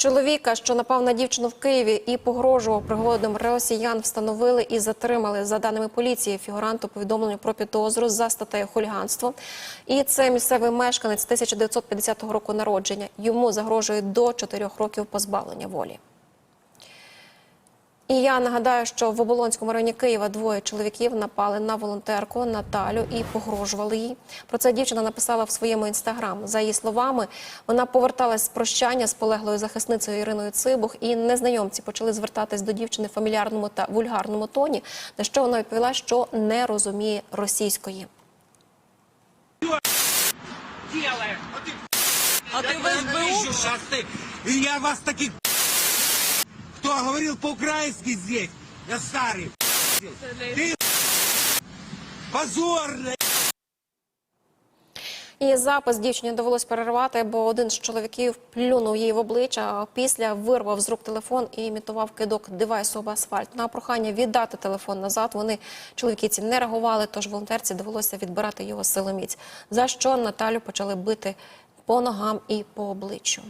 Чоловіка, що напав на дівчину в Києві і погрожував пригодом росіян, встановили і затримали. За даними поліції, фігуранту повідомлення про підозру за статтею хуліганство. І це місцевий мешканець 1950 року народження. Йому загрожує до 4 років позбавлення волі. І я нагадаю, що в Оболонському районі Києва двоє чоловіків напали на волонтерку Наталю і погрожували їй. Про це дівчина написала в своєму інстаграм. За її словами, вона поверталась з прощання з полеглою захисницею Іриною Цибух, і незнайомці почали звертатись до дівчини в фамільярному та вульгарному тоні, на що вона відповіла, що не розуміє російської. А ты в СБУ? Я вас таких Кто говорил по-украински здесь? Я старый. Ты позорный. І запис дівчині довелось перервати, бо один з чоловіків плюнув їй в обличчя. а Після вирвав з рук телефон і імітував кидок девайсу об асфальт. На прохання віддати телефон назад. Вони чоловіки ці не реагували, тож волонтерці довелося відбирати його силоміць. За що Наталю почали бити по ногам і по обличчю.